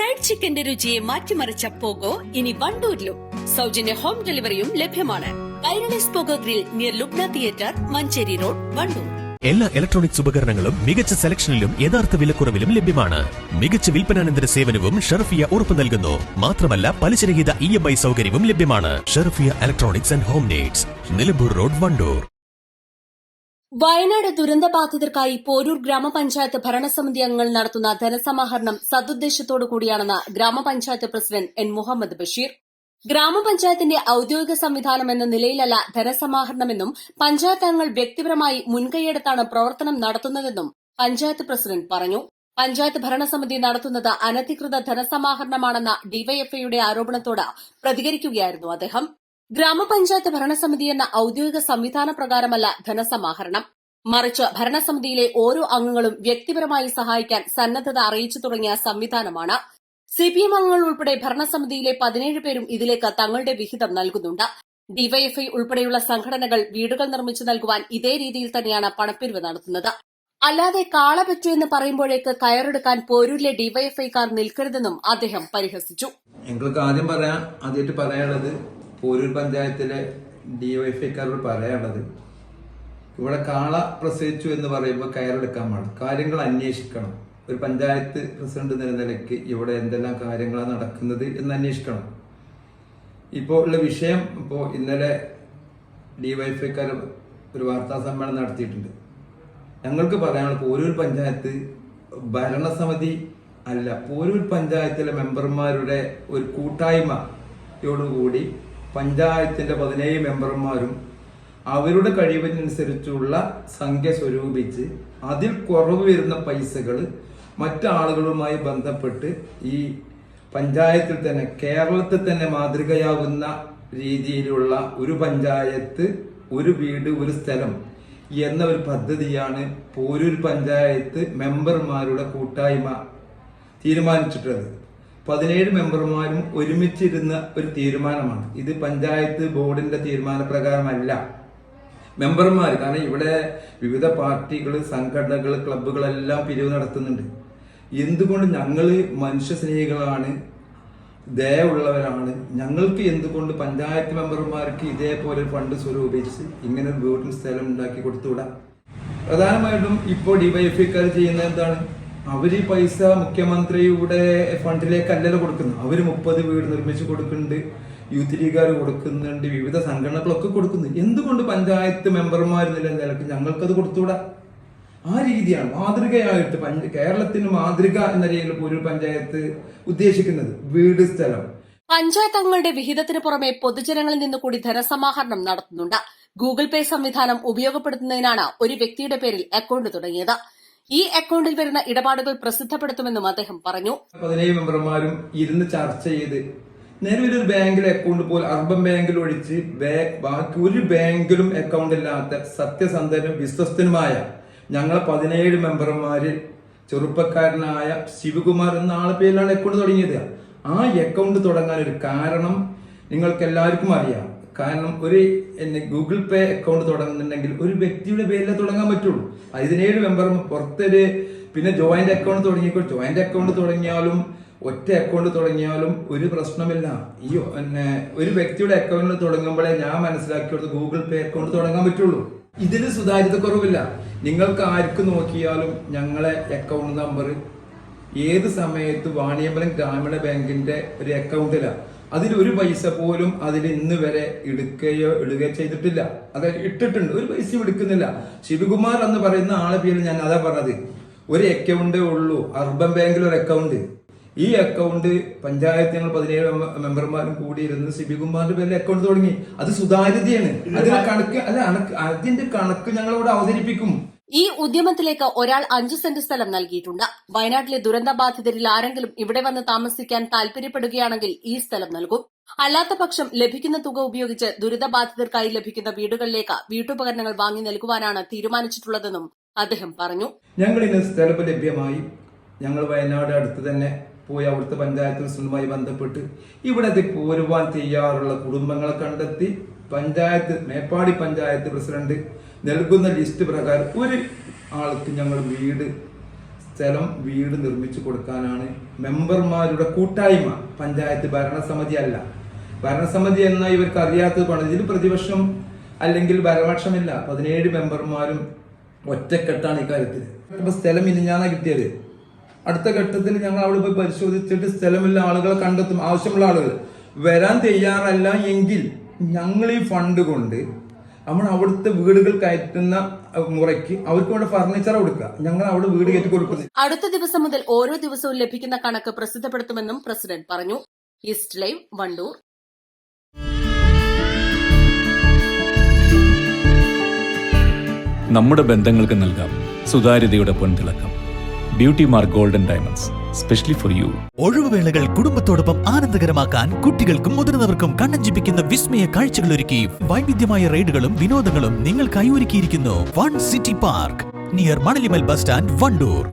Fried ചിക്കന്റെ രുചിയെ മാറ്റിമറിച്ച pogo ഇനി വണ്ടൂരിലും. സൗജന്യ ഹോം ഡെലിവറിയും ലഭ്യമാണ്. Kairalis Pogo grill near Lubna theatre Manjeri road Wandoor. എല്ലാ ഇലക്ട്രോണിക്സ് ഉപകരണങ്ങളും മികച്ച സെലക്ഷനിലും യഥാർത്ഥ വിലക്കുറവിലും ലഭ്യമാണ്. മികച്ച വിൽപ്പനാനന്തര സേവനവും ഷെർഫിയ ഉറപ്പു നൽകുന്നു. മാത്രമല്ല പലിശരഹിത ഇ എം ഐ സൗകര്യവും ലഭ്യമാണ്. Sherfiya electronics and home needs Nilambur road Wandoor. Wayanad ദുരന്തബാധിതർക്കായി Poroor ഗ്രാമപഞ്ചായത്ത് ഭരണസമിതി അംഗങ്ങൾ നടത്തുന്ന ധനസമാഹരണം സതുദ്ദേശത്തോടു കൂടിയാണെന്ന് ഗ്രാമപഞ്ചായത്ത് പ്രസിഡന്റ് എൻ മുഹമ്മദ് ബഷീർ. ഗ്രാമപഞ്ചായത്തിന്റെ ഔദ്യോഗിക സംവിധാനം എന്ന നിലയിലല്ല ധനസമാഹരണമെന്നും പഞ്ചായത്ത് അംഗങ്ങൾ വ്യക്തിപരമായി മുൻകൈയെടുത്താണ് പ്രവർത്തനം നടത്തുന്നതെന്നും പഞ്ചായത്ത് പ്രസിഡന്റ് പറഞ്ഞു. പഞ്ചായത്ത് ഭരണസമിതി നടത്തുന്നത് അനധികൃത ധനസമാഹരണമാണെന്ന ഡിവൈഎഫ്ഐയുടെ ആരോപണത്തോട് പ്രതികരിക്കുകയായിരുന്നു അദ്ദേഹം. ഗ്രാമപഞ്ചായത്ത് ഭരണസമിതി എന്ന ഔദ്യോഗിക സംവിധാന പ്രകാരമല്ല ധനസമാഹരണം. മറിച്ച് ഭരണസമിതിയിലെ ഓരോ അംഗങ്ങളും വ്യക്തിപരമായി സഹായിക്കാൻ സന്നദ്ധത അറിയിച്ചു തുടങ്ങിയ സംവിധാനമാണ്. സിപിഎം അംഗങ്ങൾ ഉൾപ്പെടെ ഭരണസമിതിയിലെ പതിനേഴ് പേരും ഇതിലേക്ക് തങ്ങളുടെ വിഹിതം നൽകുന്നുണ്ട്. ഡിവൈഎഫ്ഐ ഉൾപ്പെടെയുള്ള സംഘടനകൾ വീടുകൾ നിർമ്മിച്ചു നൽകുവാൻ ഇതേ രീതിയിൽ തന്നെയാണ് പണപ്പിരിവ് നടത്തുന്നത്. അല്ലാതെ കാള പറ്റു എന്ന് പറയുമ്പോഴേക്ക് കയറെടുക്കാൻ പോരൂരിലെ ഡിവൈഎഫ്ഐക്കാർ നിൽക്കരുതെന്നും അദ്ദേഹം പരിഹസിച്ചു. ആദ്യം പറയാം ആദ്യമായിട്ട് പോരൂർ പഞ്ചായത്തിലെ ഡിവൈഫൈക്കാരോട് പറയാനുള്ളത് ഇവിടെ കാള പ്രസവിച്ചു എന്ന് പറയുമ്പോൾ കയറെടുക്കാൻ പാടില്ല. കാര്യങ്ങൾ അന്വേഷിക്കണം. ഒരു പഞ്ചായത്ത് പ്രസിഡന്റ് എന്ന നിലയ്ക്ക് ഇവിടെ എന്തെല്ലാം കാര്യങ്ങളാണ് നടക്കുന്നത് എന്ന് അന്വേഷിക്കണം. ഇപ്പോൾ ഉള്ള വിഷയം ഇപ്പോൾ ഇന്നലെ ഡിവൈഫൈക്കാർ ഒരു വാർത്താ സമ്മേളനം നടത്തിയിട്ടുണ്ട്. ഞങ്ങൾക്ക് പറയാനുള്ള പോരൂർ പഞ്ചായത്ത് ഭരണസമിതി അല്ല പോരൂർ പഞ്ചായത്തിലെ മെമ്പർമാരുടെ ഒരു കൂട്ടായ്മയോടുകൂടി പഞ്ചായത്തിന്റെ പതിനേഴ് മെമ്പർമാരും അവരുടെ കഴിവിനനുസരിച്ചുള്ള സംഖ്യ സ്വരൂപിച്ച് അതിൽ കുറവ് വരുന്ന പൈസകൾ മറ്റാളുകളുമായി ബന്ധപ്പെട്ട് ഈ പഞ്ചായത്തിൽ തന്നെ കേരളത്തിൽ തന്നെ മാതൃകയാകുന്ന രീതിയിലുള്ള ഒരു പഞ്ചായത്ത് ഒരു വീട് ഒരു സ്ഥലം എന്ന ഒരു പദ്ധതിയാണ് പോരൂർ പഞ്ചായത്ത് മെമ്പർമാരുടെ കൂട്ടായ്മ തീരുമാനിച്ചിട്ടുള്ളത്. പതിനേഴ് മെമ്പർമാരും ഒരുമിച്ചിരുന്ന ഒരു തീരുമാനമാണ്. ഇത് പഞ്ചായത്ത് ബോർഡിന്റെ തീരുമാനപ്രകാരമല്ല. മെമ്പർമാർ കാരണം ഇവിടെ വിവിധ പാർട്ടികൾ സംഘടനകൾ ക്ലബ്ബുകളെല്ലാം പിരിവ് നടത്തുന്നുണ്ട്. എന്തുകൊണ്ട് ഞങ്ങൾ മനുഷ്യസ്നേഹികളാണ് ദയുള്ളവരാണ് ഞങ്ങൾക്ക് എന്തുകൊണ്ട് പഞ്ചായത്ത് മെമ്പർമാർക്ക് ഇതേപോലെ ഫണ്ട് സ്വരൂപിച്ച് ഇങ്ങനെ ഒരു വീടും സ്ഥലം ഉണ്ടാക്കി കൊടുത്തുവിടാം? പ്രധാനമായിട്ടും ഇപ്പോൾ ഡിവൈഎഫ്ഐക്കാർ ചെയ്യുന്നത് എന്താണ്? അവർ ഈ പൈസ മുഖ്യമന്ത്രിയുടെ ഫണ്ടിലേക്ക് അല്ലല്ലോ കൊടുക്കുന്നത്. അവർ മുപ്പത് വീട് നിർമ്മിച്ചു കൊടുക്കുന്നുണ്ട് യൂത്ത് ലീഗുകാർ കൊടുക്കുന്നുണ്ട് വിവിധ സംഘടനകളൊക്കെ കൊടുക്കുന്നുണ്ട്. എന്തുകൊണ്ട് പഞ്ചായത്ത് മെമ്പർമാർ നില നിലയ്ക്ക് ഞങ്ങൾക്കത് കൊടുത്തുകൂടാ? ആ രീതിയാണ് മാതൃകയായിട്ട് പഞ്ച കേരളത്തിന് മാതൃക എന്ന രീതിയിൽ ഒരു പഞ്ചായത്ത് ഉദ്ദേശിക്കുന്നത് വീട് സ്ഥലം. പഞ്ചായത്ത് അംഗങ്ങളുടെ വിഹിതത്തിന് പുറമെ പൊതുജനങ്ങളിൽ നിന്ന് കൂടി ധനസമാഹരണം നടത്തുന്നുണ്ട്. ഗൂഗിൾ പേ സംവിധാനം ഉപയോഗപ്പെടുത്തുന്നതിനാണ് ഒരു വ്യക്തിയുടെ പേരിൽ അക്കൌണ്ട് തുടങ്ങിയത്. ഈ അക്കൌണ്ടിൽ വരുന്ന ഇടപാടുകൾ പ്രസിദ്ധപ്പെടുത്തുമെന്നും അദ്ദേഹം പറഞ്ഞു. പതിനേഴ് മെമ്പർമാരും ഇരുന്ന് ചർച്ച ചെയ്ത് നിലവിൽ ഒരു ബാങ്കിലെ അക്കൗണ്ട് പോൽ അർബൻ ബാങ്കിൽ ഒഴിച്ച് ബാക്കി ഒരു ബാങ്കിലും അക്കൗണ്ട് ഇല്ലാത്ത സത്യസന്ധനും വിശ്വസ്തനുമായ ഞങ്ങളെ പതിനേഴ് മെമ്പർമാര് ചെറുപ്പക്കാരനായ ശിവകുമാർ എന്ന ആളെ പേരിലാണ് അക്കൗണ്ട് തുടങ്ങിയത്. ആ അക്കൗണ്ട് തുടങ്ങാൻ ഒരു കാരണം നിങ്ങൾക്ക് എല്ലാവർക്കും അറിയാം. കാരണം ഒരു ഗൂഗിൾ പേ അക്കൗണ്ട് തുടങ്ങുന്നുണ്ടെങ്കിൽ ഒരു വ്യക്തിയുടെ പേരിലേ തുടങ്ങാൻ പറ്റുള്ളൂ. പതിനേഴ് മെമ്പർ പുറത്തൊരു പിന്നെ ജോയിന്റ് അക്കൗണ്ട് തുടങ്ങിയപ്പോൾ ജോയിന്റ് അക്കൗണ്ട് തുടങ്ങിയാലും ഒറ്റ അക്കൗണ്ട് തുടങ്ങിയാലും ഒരു പ്രശ്നമില്ല. ഈ പിന്നെ ഒരു വ്യക്തിയുടെ അക്കൗണ്ടിൽ തുടങ്ങുമ്പോഴേ ഞാൻ മനസ്സിലാക്കിയത് ഗൂഗിൾ പേ അക്കൗണ്ട് തുടങ്ങാൻ പറ്റുള്ളൂ. ഇതിന് സുതാര്യത കുറവില്ല. നിങ്ങൾക്ക് ആർക്ക് നോക്കിയാലും ഞങ്ങളെ അക്കൗണ്ട് നമ്പർ ഏത് സമയത്ത് വാണിയമ്പലം ഗ്രാമീണ ബാങ്കിന്റെ ഒരു അക്കൗണ്ടിലാണ് അതിൽ ഒരു പൈസ പോലും അതിൽ ഇന്ന് വരെ എടുക്കുകയോ ഇടുകയോ ചെയ്തിട്ടില്ല. അത് ഇട്ടിട്ടുണ്ട്. ഒരു പൈസയും എടുക്കുന്നില്ല. ശിവകുമാർ എന്ന് പറയുന്ന ആളെ പേര് ഞാൻ അതാ പറഞ്ഞത്. ഒരു അക്കൗണ്ടേ ഉള്ളൂ. അർബൻ ബാങ്കിൽ ഒരു അക്കൗണ്ട് ഈ അക്കൗണ്ട് പഞ്ചായത്ത് ഞങ്ങൾ പതിനേഴ് മെമ്പർമാരും കൂടി ഇരുന്ന് ശിവകുമാറിന്റെ പേരിൽ അക്കൗണ്ട് തുടങ്ങി. അത് സുതാര്യതയാണ്. അതിന്റെ കണക്ക് അല്ല അതിന്റെ കണക്ക് ഞങ്ങൾ ഇവിടെ അവതരിപ്പിക്കും. ഈ ഉദ്യമത്തിലേക്ക് ഒരാൾ അഞ്ചു സെന്റ് സ്ഥലം നൽകിയിട്ടുണ്ട്. വയനാട്ടിലെ ദുരന്ത ബാധിതരിൽ ആരെങ്കിലും ഇവിടെ വന്ന് താമസിക്കാൻ താൽപര്യപ്പെടുകയാണെങ്കിൽ ഈ സ്ഥലം നൽകും. അല്ലാത്ത പക്ഷം ലഭിക്കുന്ന തുക ഉപയോഗിച്ച് ദുരിതബാധിതർക്കായി ലഭിക്കുന്ന വീടുകളിലേക്ക് വീട്ടുപകരണങ്ങൾ വാങ്ങി നൽകുവാനാണ് തീരുമാനിച്ചിട്ടുള്ളതെന്നും അദ്ദേഹം പറഞ്ഞു. ഞങ്ങൾ ഇന്ന് സ്ഥലം ലഭ്യമായി. ഞങ്ങൾ വയനാട് അടുത്ത് തന്നെ പോയി അവിടുത്തെ പഞ്ചായത്ത് പ്രസിഡന്റുമായി ബന്ധപ്പെട്ട് ഇവിടെ പോരുവാൻ തയ്യാറുള്ള കുടുംബങ്ങളെ കണ്ടെത്തി പഞ്ചായത്ത് മേപ്പാടി പഞ്ചായത്ത് പ്രസിഡന്റ് നൽകുന്ന ലിസ്റ്റ് പ്രകാരം ഒരു ആൾക്ക് ഞങ്ങൾ വീട് സ്ഥലം വീട് നിർമ്മിച്ചു കൊടുക്കാനാണ് മെമ്പർമാരുടെ കൂട്ടായ്മ. പഞ്ചായത്ത് ഭരണസമിതി അല്ല. ഭരണസമിതി എന്ന ഇവർക്ക് അറിയാത്തത് കൊണ്ട് ഇതിൽ പ്രതിപക്ഷം അല്ലെങ്കിൽ ഭരണപക്ഷമില്ല. പതിനേഴ് മെമ്പർമാരും ഒറ്റക്കെട്ടാണ് ഇക്കാര്യത്തിൽ കാര്യത്തിൽ ഇപ്പൊ സ്ഥലം ഇനിഞ്ഞാണ് കിട്ടിയത്? അടുത്ത ഘട്ടത്തിൽ ഞങ്ങൾ അവിടെ പോയി പരിശോധിച്ചിട്ട് സ്ഥലമുള്ള ആളുകളെ കണ്ടെത്തും. ആവശ്യമുള്ള ആളുകൾ. വരാൻ തയ്യാറല്ല എങ്കിൽ ഞങ്ങൾ ഈ ഫണ്ട് കൊണ്ട് നമ്മൾ അവിടുത്തെ വീടുകൾ കയറ്റുന്ന മുറയ്ക്ക് അവർക്ക് വേണ്ട ഫർണിച്ചർ കൊടുക്കുക. ഞങ്ങൾ അവിടെ വീട് കയറ്റി കൊടുക്കുന്നത് അടുത്ത ദിവസം മുതൽ ഓരോ ദിവസവും ലഭിക്കുന്ന കണക്ക് പ്രസിദ്ധപ്പെടുത്തുമെന്നും പ്രസിഡന്റ് പറഞ്ഞു. East live Wandoor. നമ്മുടെ ബന്ധങ്ങൾക്ക് നൽകാം സുതാര്യതയുടെ പൊൻതിളക്കം. Beauty mark golden diamonds. Specially for you ഒഴിവുവേളകൾ കുടുംബത്തോടൊപ്പം ആനന്ദകരമാക്കാൻ കുട്ടികൾക്കും മുതിർന്നവർക്കും കണ്ണഞ്ചിപ്പിക്കുന്ന വിസ്മയ കാഴ്ചകൾ ഒരുക്കി. വൈവിധ്യമായ റൈഡുകളും വിനോദങ്ങളും നിങ്ങൾക്കായി ഒരുക്കിയിരിക്കുന്നു one city park. Near Manalimal bus stand Wandoor.